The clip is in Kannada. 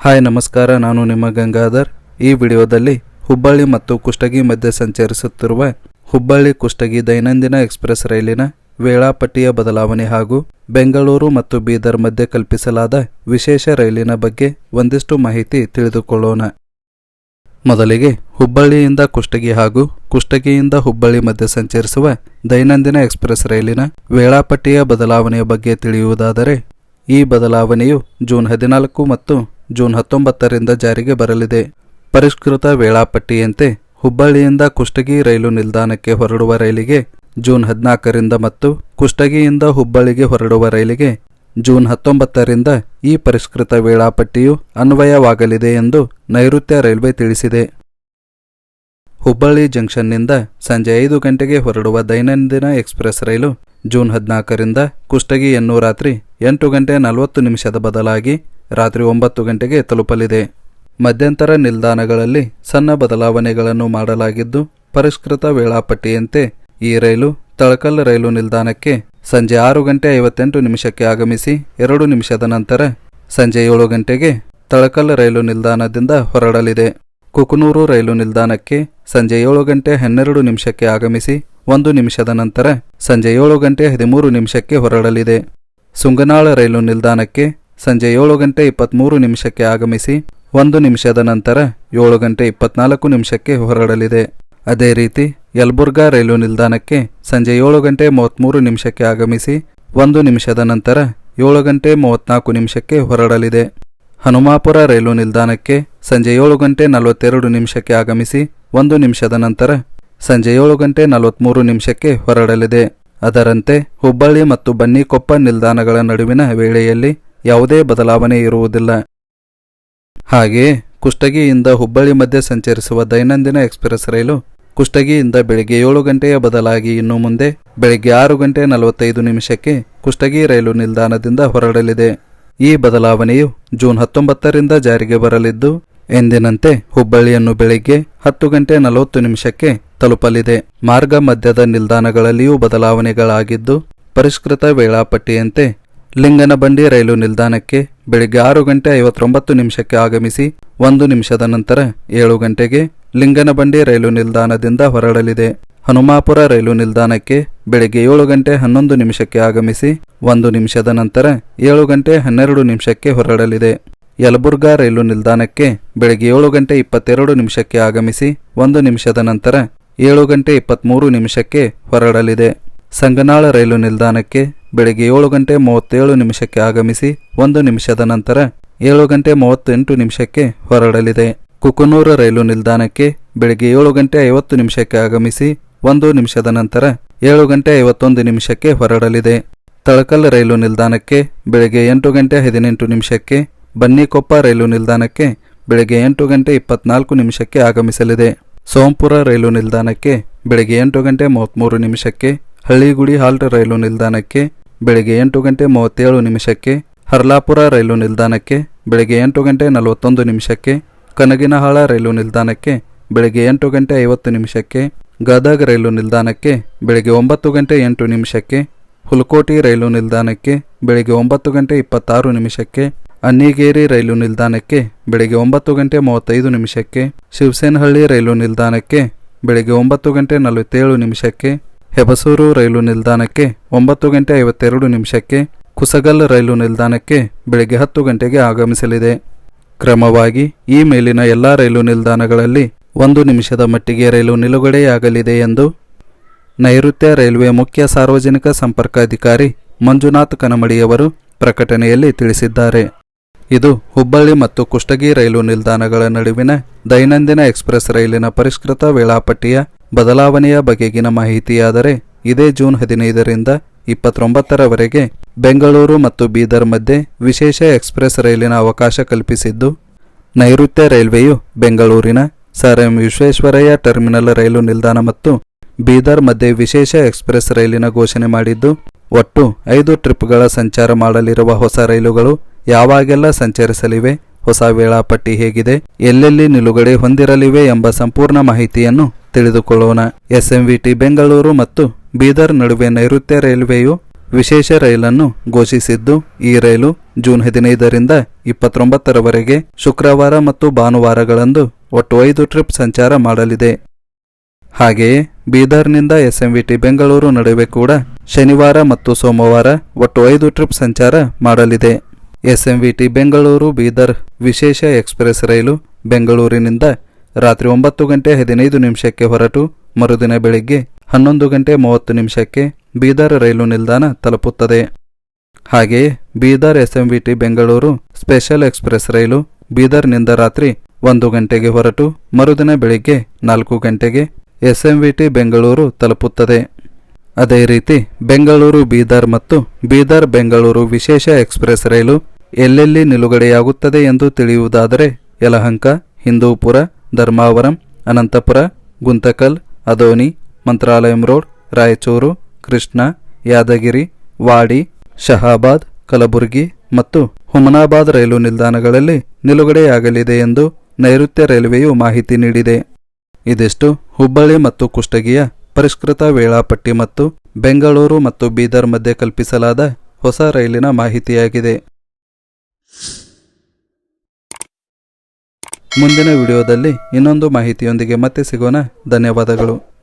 ಹಾಯ್, ನಮಸ್ಕಾರ. ನಾನು ನಿಮ್ಮ ಗಂಗಾಧರ್. ಈ ವಿಡಿಯೋದಲ್ಲಿ ಹುಬ್ಬಳ್ಳಿ ಮತ್ತು ಕುಷ್ಟಗಿ ಮಧ್ಯೆ ಸಂಚರಿಸುತ್ತಿರುವ ಹುಬ್ಬಳ್ಳಿ ಕುಷ್ಟಗಿ ದೈನಂದಿನ ಎಕ್ಸ್ಪ್ರೆಸ್ ರೈಲಿನ ವೇಳಾಪಟ್ಟಿಯ ಬದಲಾವಣೆ ಹಾಗೂ ಬೆಂಗಳೂರು ಮತ್ತು ಬೀದರ್ ಮಧ್ಯೆ ಕಲ್ಪಿಸಲಾದ ವಿಶೇಷ ರೈಲಿನ ಬಗ್ಗೆ ಒಂದಿಷ್ಟು ಮಾಹಿತಿ ತಿಳಿದುಕೊಳ್ಳೋಣ. ಮೊದಲಿಗೆ ಹುಬ್ಬಳ್ಳಿಯಿಂದ ಕುಷ್ಟಗಿ ಹಾಗೂ ಕುಷ್ಟಗಿಯಿಂದ ಹುಬ್ಬಳ್ಳಿ ಮಧ್ಯೆ ಸಂಚರಿಸುವ ದೈನಂದಿನ ಎಕ್ಸ್ಪ್ರೆಸ್ ರೈಲಿನ ವೇಳಾಪಟ್ಟಿಯ ಬದಲಾವಣೆಯ ಬಗ್ಗೆ ತಿಳಿಯುವುದಾದರೆ, ಈ ಬದಲಾವಣೆಯು ಜೂನ್ ಹದಿನಾಲ್ಕು ಮತ್ತು ಜೂನ್ ಹತ್ತೊಂಬತ್ತರಿಂದ ಜಾರಿಗೆ ಬರಲಿದೆ. ಪರಿಷ್ಕೃತ ವೇಳಾಪಟ್ಟಿಯಂತೆ ಹುಬ್ಬಳ್ಳಿಯಿಂದ ಕುಷ್ಟಗಿ ರೈಲು ನಿಲ್ದಾಣಕ್ಕೆ ಹೊರಡುವ ರೈಲಿಗೆ ಜೂನ್ ಹದಿನಾಲ್ಕರಿಂದ ಮತ್ತು ಕುಷ್ಟಗಿಯಿಂದ ಹುಬ್ಬಳ್ಳಿಗೆ ಹೊರಡುವ ರೈಲಿಗೆ ಜೂನ್ ಹತ್ತೊಂಬತ್ತರಿಂದ ಈ ಪರಿಷ್ಕೃತ ವೇಳಾಪಟ್ಟಿಯು ಅನ್ವಯವಾಗಲಿದೆ ಎಂದು ನೈಋತ್ಯ ರೈಲ್ವೆ ತಿಳಿಸಿದೆ. ಹುಬ್ಬಳ್ಳಿ ಜಂಕ್ಷನ್ನಿಂದ ಸಂಜೆ ಐದು ಗಂಟೆಗೆ ಹೊರಡುವ ದೈನಂದಿನ ಎಕ್ಸ್ಪ್ರೆಸ್ ರೈಲು ಜೂನ್ ಹದಿನಾಲ್ಕರಿಂದ ಕುಷ್ಟಗಿಯನ್ನು ರಾತ್ರಿ ಎಂಟು ಗಂಟೆ ನಲವತ್ತು ನಿಮಿಷದ ಬದಲಾಗಿ ರಾತ್ರಿ ಒಂಬತ್ತು ಗಂಟೆಗೆ ತಲುಪಲಿದೆ. ಮಧ್ಯಂತರ ನಿಲ್ದಾಣಗಳಲ್ಲಿ ಸಣ್ಣ ಬದಲಾವಣೆಗಳನ್ನು ಮಾಡಲಾಗಿದ್ದು, ಪರಿಷ್ಕೃತ ವೇಳಾಪಟ್ಟಿಯಂತೆ ಈ ರೈಲು ತಳಕಲ್ ರೈಲು ನಿಲ್ದಾಣಕ್ಕೆ ಸಂಜೆ ಆರು ಗಂಟೆ ಐವತ್ತೆಂಟು ನಿಮಿಷಕ್ಕೆ ಆಗಮಿಸಿ ಎರಡು ನಿಮಿಷದ ನಂತರ ಸಂಜೆ ಏಳು ಗಂಟೆಗೆ ತಳಕಲ್ ರೈಲು ನಿಲ್ದಾಣದಿಂದ ಹೊರಡಲಿದೆ. ಕುಕನೂರು ರೈಲು ನಿಲ್ದಾಣಕ್ಕೆ ಸಂಜೆ ಏಳು ಗಂಟೆ ಹನ್ನೆರಡು ನಿಮಿಷಕ್ಕೆ ಆಗಮಿಸಿ ಒಂದು ನಿಮಿಷದ ನಂತರ ಸಂಜೆ ಏಳು ಗಂಟೆ ಹದಿಮೂರು ನಿಮಿಷಕ್ಕೆ ಹೊರಡಲಿದೆ. ಸುಂಗನಾಳ ರೈಲು ನಿಲ್ದಾಣಕ್ಕೆ ಸಂಜೆ ಏಳು ಗಂಟೆ ಇಪ್ಪತ್ತ್ಮೂರು ನಿಮಿಷಕ್ಕೆ ಆಗಮಿಸಿ, ಒಂದು ನಿಮಿಷದ ನಂತರ ಏಳು ಗಂಟೆ ಇಪ್ಪತ್ನಾಲ್ಕು ನಿಮಿಷಕ್ಕೆ ಹೊರಡಲಿದೆ. ಅದೇ ರೀತಿ, ಯಲ್ಬುರ್ಗಾ ರೈಲು ನಿಲ್ದಾಣಕ್ಕೆ ಸಂಜೆ ಏಳು ಗಂಟೆ ಮೂವತ್ತ್ಮೂರು ನಿಮಿಷಕ್ಕೆ ಆಗಮಿಸಿ, ಒಂದು ನಿಮಿಷದ ನಂತರ ಏಳು ಗಂಟೆ ಮೂವತ್ನಾಲ್ಕು ನಿಮಿಷಕ್ಕೆ ಹೊರಡಲಿದೆ. ಹನುಮಾಪುರ ರೈಲು ನಿಲ್ದಾಣಕ್ಕೆ ಸಂಜೆ ಏಳು ಗಂಟೆ ನಲವತ್ತೆರಡು ನಿಮಿಷಕ್ಕೆ ಆಗಮಿಸಿ, ಒಂದು ನಿಮಿಷದ ನಂತರ ಸಂಜೆ ಏಳು ಗಂಟೆ ನಲವತ್ತ್ಮೂರು ನಿಮಿಷಕ್ಕೆ ಹೊರಡಲಿದೆ. ಅದರಂತೆ, ಹುಬ್ಬಳ್ಳಿ ಮತ್ತು ಬನ್ನಿಕೊಪ್ಪ ನಿಲ್ದಾಣಗಳ ನಡುವಿನ ವೇಳೆಯಲ್ಲಿ ಯಾವುದೇ ಬದಲಾವಣೆ ಇರುವುದಿಲ್ಲ. ಹಾಗೆಯೇ ಕುಷ್ಟಗಿಯಿಂದ ಹುಬ್ಬಳ್ಳಿ ಮಧ್ಯೆ ಸಂಚರಿಸುವ ದೈನಂದಿನ ಎಕ್ಸ್ಪ್ರೆಸ್ ರೈಲು ಕುಷ್ಟಗಿಯಿಂದ ಬೆಳಿಗ್ಗೆ ಏಳು ಗಂಟೆಯ ಬದಲಾಗಿ ಇನ್ನು ಮುಂದೆ ಬೆಳಿಗ್ಗೆ ಆರು ಗಂಟೆ ನಲವತ್ತೈದು ನಿಮಿಷಕ್ಕೆ ಕುಷ್ಟಗಿ ರೈಲು ನಿಲ್ದಾಣದಿಂದ ಹೊರಡಲಿದೆ. ಈ ಬದಲಾವಣೆಯು ಜೂನ್ ಹತ್ತೊಂಬತ್ತರಿಂದ ಜಾರಿಗೆ ಬರಲಿದ್ದು, ಎಂದಿನಂತೆ ಹುಬ್ಬಳ್ಳಿಯನ್ನು ಬೆಳಿಗ್ಗೆ ಹತ್ತು ಗಂಟೆ ನಲವತ್ತು ನಿಮಿಷಕ್ಕೆ ತಲುಪಲಿದೆ. ಮಾರ್ಗ ಮಧ್ಯದ ನಿಲ್ದಾಣಗಳಲ್ಲಿಯೂ ಬದಲಾವಣೆಗಳಾಗಿದ್ದು, ಪರಿಷ್ಕೃತ ವೇಳಾಪಟ್ಟಿಯಂತೆ ಲಿಂಗನಬಂಡಿ ರೈಲು ನಿಲ್ದಾಣಕ್ಕೆ ಬೆಳಿಗ್ಗೆ ಆರು ಗಂಟೆ ಐವತ್ತೊಂಬತ್ತು ನಿಮಿಷಕ್ಕೆ ಆಗಮಿಸಿ ಒಂದು ನಿಮಿಷದ ನಂತರ ಏಳು ಗಂಟೆಗೆ ಲಿಂಗನಬಂಡಿ ರೈಲು ನಿಲ್ದಾಣದಿಂದ ಹೊರಡಲಿದೆ. ಹನುಮಾಪುರ ರೈಲು ನಿಲ್ದಾಣಕ್ಕೆ ಬೆಳಿಗ್ಗೆ ಏಳು ಗಂಟೆ ಹನ್ನೊಂದು ನಿಮಿಷಕ್ಕೆ ಆಗಮಿಸಿ ಒಂದು ನಿಮಿಷದ ನಂತರ ಏಳು ಗಂಟೆ ಹನ್ನೆರಡು ನಿಮಿಷಕ್ಕೆ ಹೊರಡಲಿದೆ. ಯಲಬುರ್ಗಾ ರೈಲು ನಿಲ್ದಾಣಕ್ಕೆ ಬೆಳಿಗ್ಗೆ ಏಳು ಗಂಟೆ ಇಪ್ಪತ್ತೆರಡು ನಿಮಿಷಕ್ಕೆ ಆಗಮಿಸಿ ಒಂದು ನಿಮಿಷದ ನಂತರ ಏಳು ಗಂಟೆ ಇಪ್ಪತ್ತ್ಮೂರು ನಿಮಿಷಕ್ಕೆ ಹೊರಡಲಿದೆ. ಸಂಗನಾಳ ರೈಲು ನಿಲ್ದಾಣಕ್ಕೆ ಬೆಳಗ್ಗೆ ಏಳು ಗಂಟೆ ಮೂವತ್ತೇಳು ನಿಮಿಷಕ್ಕೆ ಆಗಮಿಸಿ ಒಂದು ನಿಮಿಷದ ನಂತರ ಏಳು ಗಂಟೆ ಮೂವತ್ತೆಂಟು ನಿಮಿಷಕ್ಕೆ ಹೊರಡಲಿದೆ. ಕುಕನೂರ ರೈಲು ನಿಲ್ದಾಣಕ್ಕೆ ಬೆಳಗ್ಗೆ ಏಳು ಗಂಟೆ ಐವತ್ತು ನಿಮಿಷಕ್ಕೆ ಆಗಮಿಸಿ ಒಂದು ನಿಮಿಷದ ನಂತರ ಏಳು ಗಂಟೆ ಐವತ್ತೊಂದು ನಿಮಿಷಕ್ಕೆ ಹೊರಡಲಿದೆ. ತಳಕಲ್ ರೈಲು ನಿಲ್ದಾಣಕ್ಕೆ ಬೆಳಗ್ಗೆ ಎಂಟು ಗಂಟೆ ಹದಿನೆಂಟು ನಿಮಿಷಕ್ಕೆ ಬನ್ನಿಕೊಪ್ಪ ರೈಲು ನಿಲ್ದಾಣಕ್ಕೆ ಬೆಳಗ್ಗೆ ಎಂಟು ಗಂಟೆ ಇಪ್ಪತ್ನಾಲ್ಕು ನಿಮಿಷಕ್ಕೆ ಆಗಮಿಸಲಿದೆ. ಸೋಂಪುರ ರೈಲು ನಿಲ್ದಾಣಕ್ಕೆ ಬೆಳಗ್ಗೆ ಎಂಟು ಗಂಟೆ ಮೂವತ್ತ್ಮೂರು ನಿಮಿಷಕ್ಕೆ ಹಳ್ಳಿಗುಡಿ ಹಾಲ್ಟ್ ರೈಲು ನಿಲ್ದಾಣಕ್ಕೆ ಬೆಳಗ್ಗೆ ಎಂಟು ಗಂಟೆ ಮೂವತ್ತೇಳು ನಿಮಿಷಕ್ಕೆ, ಹರ್ಲಾಪುರ ರೈಲು ನಿಲ್ದಾಣಕ್ಕೆ ಬೆಳಗ್ಗೆ ಎಂಟು ಗಂಟೆ ನಲವತ್ತೊಂದು ನಿಮಿಷಕ್ಕೆ, ಕನಗಿನಹಾಳ ರೈಲು ನಿಲ್ದಾಣಕ್ಕೆ ಬೆಳಗ್ಗೆ ಎಂಟು ಗಂಟೆ ಐವತ್ತು ನಿಮಿಷಕ್ಕೆ, ಗದಗ ರೈಲು ನಿಲ್ದಾಣಕ್ಕೆ ಬೆಳಗ್ಗೆ ಒಂಬತ್ತು ಗಂಟೆ ಎಂಟು ನಿಮಿಷಕ್ಕೆ, ಹುಲಕೋಟಿ ರೈಲು ನಿಲ್ದಾಣಕ್ಕೆ ಬೆಳಗ್ಗೆ ಒಂಬತ್ತು ಗಂಟೆ ಇಪ್ಪತ್ತಾರು ನಿಮಿಷಕ್ಕೆ, ಅನ್ನಿಗೇರಿ ರೈಲು ನಿಲ್ದಾಣಕ್ಕೆ ಬೆಳಗ್ಗೆ ಒಂಬತ್ತು ಗಂಟೆ ಮೂವತ್ತೈದು ನಿಮಿಷಕ್ಕೆ, ಶಿವಸೇನಹಳ್ಳಿ ರೈಲು ನಿಲ್ದಾಣಕ್ಕೆ ಬೆಳಗ್ಗೆ ಒಂಬತ್ತು ಗಂಟೆ ನಲವತ್ತೇಳು ನಿಮಿಷಕ್ಕೆ ಹೆಬಸೂರು ರೈಲು ನಿಲ್ದಾಣಕ್ಕೆ ಒಂಬತ್ತು ಗಂಟೆ ಐವತ್ತೆರಡು ನಿಮಿಷಕ್ಕೆ ಕುಸಗಲ್ ರೈಲು ನಿಲ್ದಾಣಕ್ಕೆ ಬೆಳಗ್ಗೆ ಹತ್ತು ಗಂಟೆಗೆ ಆಗಮಿಸಲಿದೆ. ಕ್ರಮವಾಗಿ ಈ ಮೇಲಿನ ಎಲ್ಲ ರೈಲು ನಿಲ್ದಾಣಗಳಲ್ಲಿ ಒಂದು ನಿಮಿಷದ ಮಟ್ಟಿಗೆ ರೈಲು ನಿಲುಗಡೆಯಾಗಲಿದೆ ಎಂದು ನೈಋತ್ಯ ರೈಲ್ವೆ ಮುಖ್ಯ ಸಾರ್ವಜನಿಕ ಸಂಪರ್ಕಾಧಿಕಾರಿ ಮಂಜುನಾಥ್ ಕನಮಡಿಯವರು ಪ್ರಕಟಣೆಯಲ್ಲಿ ತಿಳಿಸಿದ್ದಾರೆ. ಇದು ಹುಬ್ಬಳ್ಳಿ ಮತ್ತು ಕುಷ್ಟಗಿ ರೈಲು ನಿಲ್ದಾಣಗಳ ನಡುವಿನ ದೈನಂದಿನ ಎಕ್ಸ್ಪ್ರೆಸ್ ರೈಲಿನ ಪರಿಷ್ಕೃತ ವೇಳಾಪಟ್ಟಿಯ ಬದಲಾವಣೆಯ ಬಗೆಗಿನ ಮಾಹಿತಿಯಾದರೆ ಇದೇ ಜೂನ್ ಹದಿನೈದರಿಂದ ಇಪ್ಪತ್ತೊಂಬತ್ತರವರೆಗೆ ಬೆಂಗಳೂರು ಮತ್ತು ಬೀದರ್ ಮಧ್ಯೆ ವಿಶೇಷ ಎಕ್ಸ್ಪ್ರೆಸ್ ರೈಲಿನ ಅವಕಾಶ ಕಲ್ಪಿಸಿದ್ದು, ನೈಋತ್ಯ ರೈಲ್ವೆಯು ಬೆಂಗಳೂರಿನ Sir M Visvesvaraya terminal rail ನಿಲ್ದಾಣ ಮತ್ತು ಬೀದರ್ ಮಧ್ಯೆ ವಿಶೇಷ ಎಕ್ಸ್ಪ್ರೆಸ್ ರೈಲಿನ ಘೋಷಣೆ ಮಾಡಿದ್ದು, ಒಟ್ಟು ಐದು ಟ್ರಿಪ್ಗಳ ಸಂಚಾರ ಮಾಡಲಿರುವ ಹೊಸ ರೈಲುಗಳು ಯಾವಾಗೆಲ್ಲ ಸಂಚರಿಸಲಿವೆ, ಹೊಸ ವೇಳಾಪಟ್ಟಿ ಹೇಗಿದೆ, ಎಲ್ಲೆಲ್ಲಿ ನಿಲುಗಡೆ ಹೊಂದಿರಲಿವೆ ಎಂಬ ಸಂಪೂರ್ಣ ಮಾಹಿತಿಯನ್ನು ತಿಳಿದುಕೊಳ್ಳೋಣ. ಎಸ್ಎಂವಿಟಿ ಬೆಂಗಳೂರು ಮತ್ತು ಬೀದರ್ ನಡುವೆ ನೈಋತ್ಯ ರೈಲ್ವೆಯು ವಿಶೇಷ ರೈಲನ್ನು ಘೋಷಿಸಿದ್ದು, ಈ ರೈಲು ಜೂನ್ ಹದಿನೈದರಿಂದ ಇಪ್ಪತ್ತೊಂಬತ್ತರವರೆಗೆ ಶುಕ್ರವಾರ ಮತ್ತು ಭಾನುವಾರಗಳಂದು ಒಟ್ಟು ಐದು ಟ್ರಿಪ್ ಸಂಚಾರ ಮಾಡಲಿದೆ. ಹಾಗೆಯೇ, ಬೀದರ್ನಿಂದ ಎಸ್ಎಂವಿಟಿ ಬೆಂಗಳೂರು ನಡುವೆ ಕೂಡ ಶನಿವಾರ ಮತ್ತು ಸೋಮವಾರ ಒಟ್ಟು ಐದು ಟ್ರಿಪ್ ಸಂಚಾರ ಮಾಡಲಿದೆ. ಎಸ್ಎಂವಿಟಿ ಬೆಂಗಳೂರು ಬೀದರ್ ವಿಶೇಷ ಎಕ್ಸ್ಪ್ರೆಸ್ ರೈಲು ಬೆಂಗಳೂರಿನಿಂದ ರಾತ್ರಿ ಒಂಬತ್ತು ಗಂಟೆ ಹದಿನೈದು ನಿಮಿಷಕ್ಕೆ ಹೊರಟು ಮರುದಿನ ಬೆಳಿಗ್ಗೆ ಹನ್ನೊಂದು ಗಂಟೆ ಮೂವತ್ತು ನಿಮಿಷಕ್ಕೆ ಬೀದರ್ ರೈಲು ನಿಲ್ದಾಣ ತಲುಪುತ್ತದೆ. ಹಾಗೆಯೇ Bidar SMVT Bengaluru special express rail ಬೀದರ್ನಿಂದ ರಾತ್ರಿ ಒಂದು ಗಂಟೆಗೆ ಹೊರಟು ಮರುದಿನ ಬೆಳಿಗ್ಗೆ ನಾಲ್ಕು ಗಂಟೆಗೆ ಎಸ್ಎಂವಿಟಿ ಬೆಂಗಳೂರು ತಲುಪುತ್ತದೆ. ಅದೇ ರೀತಿ ಬೆಂಗಳೂರು ಬೀದರ್ ಮತ್ತು ಬೀದರ್ ಬೆಂಗಳೂರು ವಿಶೇಷ ಎಕ್ಸ್ಪ್ರೆಸ್ ರೈಲು ಎಲ್ಲೆಲ್ಲಿ ನಿಲುಗಡೆಯಾಗುತ್ತದೆ ಎಂದು ತಿಳಿಯುವುದಾದರೆ ಯಲಹಂಕ, ಹಿಂದೂಪುರ ಧರ್ಮಾವರಂ, ಅನಂತಪುರ, ಗುಂತಕಲ್, ಅದೋನಿ, ಮಂತ್ರಾಲಯಂ ರೋಡ್, ರಾಯಚೂರು, ಕೃಷ್ಣ, ಯಾದಗಿರಿ, ವಾಡಿ, ಶಹಾಬಾದ್, ಕಲಬುರಗಿ ಮತ್ತು ಹುಮನಾಬಾದ್ ರೈಲು ನಿಲ್ದಾಣಗಳಲ್ಲಿ ನಿಲುಗಡೆಯಾಗಲಿದೆ ಎಂದು ನೈಋತ್ಯ ರೈಲ್ವೆಯು ಮಾಹಿತಿ ನೀಡಿದೆ. ಇದಿಷ್ಟು ಹುಬ್ಬಳ್ಳಿ ಮತ್ತು ಕುಷ್ಟಗಿಯ ಪರಿಷ್ಕೃತ ವೇಳಾಪಟ್ಟಿ ಮತ್ತು ಬೆಂಗಳೂರು ಮತ್ತು ಬೀದರ್ ಮಧ್ಯೆ ಕಲ್ಪಿಸಲಾದ ಹೊಸ ರೈಲಿನ ಮಾಹಿತಿಯಾಗಿದೆ. ಮುಂದಿನ ವಿಡಿಯೋದಲ್ಲಿ ಇನ್ನೊಂದು ಮಾಹಿತಿಯೊಂದಿಗೆ ಮತ್ತೆ ಸಿಗೋಣ. ಧನ್ಯವಾದಗಳು.